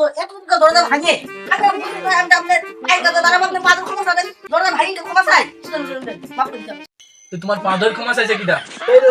তো এত দরজা ভাঙে। আমি আমি বলি ভাই, আমি আপনার ভাইয়ের কাছে দাঁড়াবো আপনি পাথর ক্ষমা চাবেন। দরজা ভাঙিতে ক্ষমা চাই। শুনেন, শুনেন, শুনেন, মাফ করে দিতে তো তোমার পাঁদর ক্ষমা চাইছে কিটা?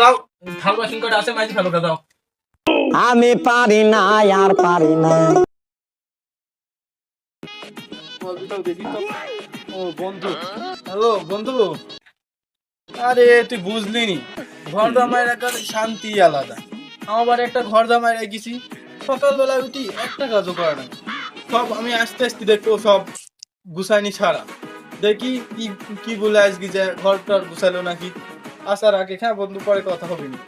যাও থাল বাসন কটা আছে মাইজি ফেলো দাও। আমি পারি না আর পারি না। ও বন্ধু। হ্যালো বন্ধু। আরে তুই বুঝলি নি। ঘর জামাই রাখার শান্তি আলাদা। আমার একটা ঘর জামাই রেখেছি সকালবেলা উঠি একটা কাজও করে না। সব আমি আস্তে আস্তে দেখব সব গুছাইনি ছাড়া। দেখি কি কি বলে আজকে যে ঘরটা গুছালো নাকি। আসার আগে হ্যাঁ বন্ধু পরে কথা হবে না।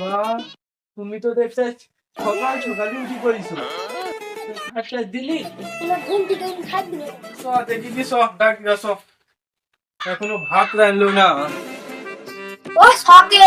বা তুমি তো দেখতে সকাল সকালই উঠি করিছো একটা দিলি? চ দেখি কি চ ডাক চ এখনও ভাত রাখল না। ও ছকে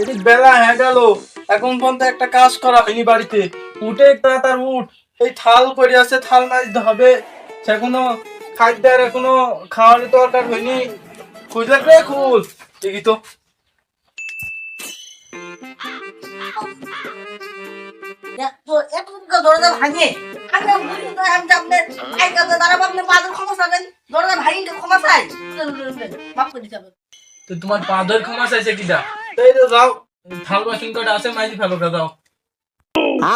এদিক বেলা হয়ে গেল। এখন পর্যন্ত একটা কাজ করা হয়নি বাড়িতে। উঠে তাড়াতাড়ি উঠ। এই থাল পড়ে আছে থাল মাজতে হবে। সেখনো খাদ্যের এখনও খাওয়ার দরকার হয়নি। খুঁজলে রে খুল তো। দরজা ভাঙে। আমি দাঁড়াবো আপনি ক্ষমা চাবেন। দরজা ক্ষমা চাই। মাফ করে দিতে তো তোমার পাদর ক্ষমা চাইছে কিটা? এই তো যাও। থাল বাসন কটা আছে মাইজি ফেলো দাও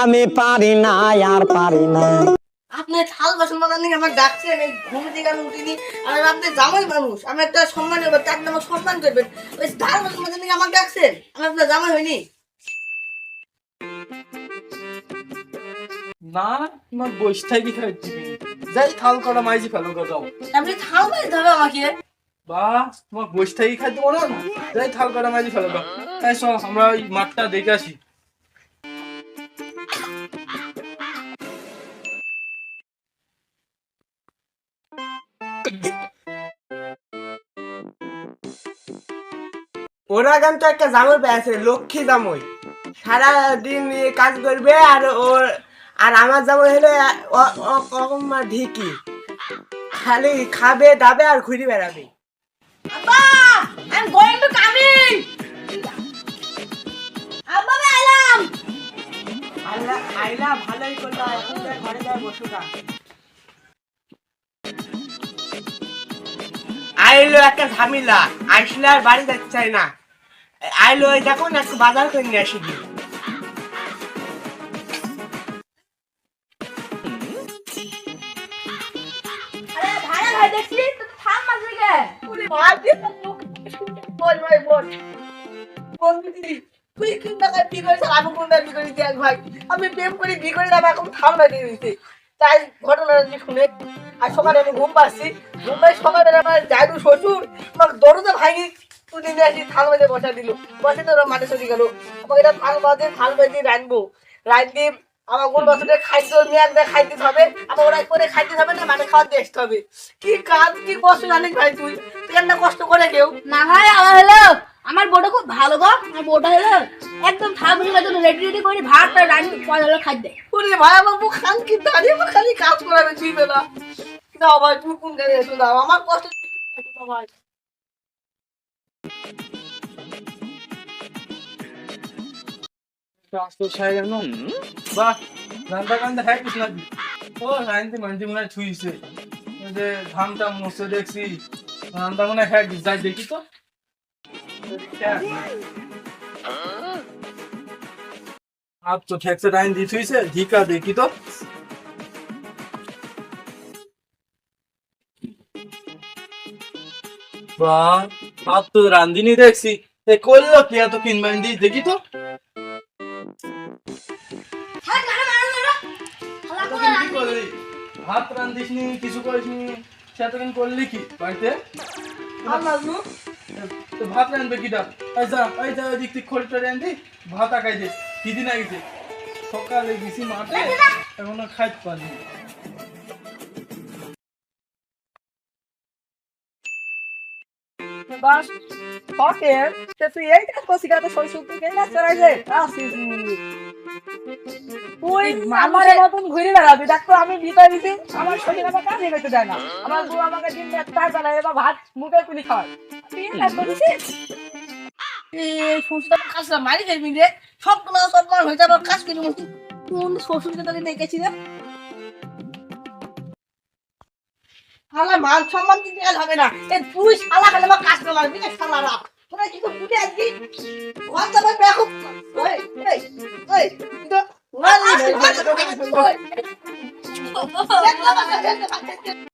আমি পারি না আর পারি না। আপনি থাল বাসন মাজার নিয়ে আমার ডাকছেন এই ঘুম থেকে আমি উঠিনি। আর আমি আপনার জামাই মানুষ আমি একটা সম্মান করবেন তার নামে সম্মান করবেন। ওই থাল বাসন মাজার নিয়ে আমার ডাকছেন আমি আপনার জামাই হইনি। না তোমার বইস থাকি খাচ্ছি যাই থাল কটা মাইজি ফেলো দাও আপনি থাল মারতে হবে আমাকে। খাই থাল ওই মাঠটা ওরা গান তো একটা জামই পেয়েছে লক্ষ্মী জামই। সারাদিন কাজ করবে আর ওর আর আমার জামই হলে ঢিকি। খালি খাবে, দাবে আর ঘুরে বেড়াবে। আইলাম। আইলা আইলা ভালোই করল এখন ঘরে যায় বসুকা আইলো একটা ঝামেলা আসলে আর বাড়ি যেতে চাই না। আইলো ওই দেখো না একটু বাজার করে নিয়ে আসি। আরে ভাই দেখছিস তো থাম মাঝে গে মার দিয়ে বল ভাই বল কোন দিদি তুই কোন টাকায় বিয়ে আর আমি কোন বিয়ে করেছি এক ভাই আমি প্রেম করে বিয়ে করে আমি এখন থামলা দিয়ে দিতে তাই ঘটনাটা যদি শুনে আর সকালে আমি ঘুম পাচ্ছি ঘুম পাই সকালে আমার জায়দু শ্বশুর আমার দরজা ভাঙি তুলে নিয়ে আসি থাল বাজে বসা দিল বসে তো মাঠে চলে গেল আমাকে এটা থাল বাজে থাল বাজে রাখব রাখতে আমার গোল খাদ্য নিয়ে একদম খাইতে হবে আমার ওরা করে খাইতে হবে না মানে খাওয়া আসতে হবে কি কাজ, কি কষ্ট জানিস ভাই তুই? একটা কষ্ট করে কেউ। না ভাই আমার হলো আমার বউটা খুব ভালো গো। আমার বউটা হলো একদম জন্য রেডি রেডি করে ভাতটা রান্না হলো খাদ্য। ওরে ভাই আমার বুক খান কি দাঁড়িয়ে আমার খালি কাজ করাবে দাও ভাই তুমি কোন এসো দাও আমার কষ্ট ভাই। রাস্তা বাহ হ্যাঁ কিছু লাগবে। ও মান্তি মনে হয় ছুঁইছে। যে মশে দেখছি। রান্না মনে হয় হ্যাঁ যাই দেখি তো। আপ তো ঠেকছে ধিকা দেখি তো। বাহ আপ তো রান্দিনি দেখছি। এ করল কি এত কিনবেন দি দেখি তো? ভাত রান্ধিসনি কিছু করিসনি? সে এতদিন করলি কি বাড়িতে? তো ভাত রান্ধবে কিটা এই যা এই যা ওই দিক থেকে খড়ি টড়ি আনবি ভাত আঁকাই দে। কি দিন আগে সকালে গেছি মাঠে এখনও খাইতে পারিনি। বাস তা তুই এই কাজ করছিস কেন শৈশব থেকে এই কাজ আসিস তুই আমার মতন ঘুরে বেড়াবি দেখো আমি ভিতরে দিছি আমার শরীর আমার কাজে করতে দেয় না। আমার বউ আমাকে দিন কাজ চালায় এবার ভাত মুখে তুলি খাওয়ায়। তুই কাজ করছিস এই শ্বশুর কাজটা মারি ফেলবি রে। সবগুলো সবগুলো হয়ে যাবে কাজ করি মতো কোন শ্বশুরকে তোকে দেখেছি রে? শালা মান সম্মান কিন্তু আর হবে না। এ তুই শালা খালি আমার কাজ করলাম শালারা তোরা কি তো বুঝে আসবি ঘর যাবে বেকুব না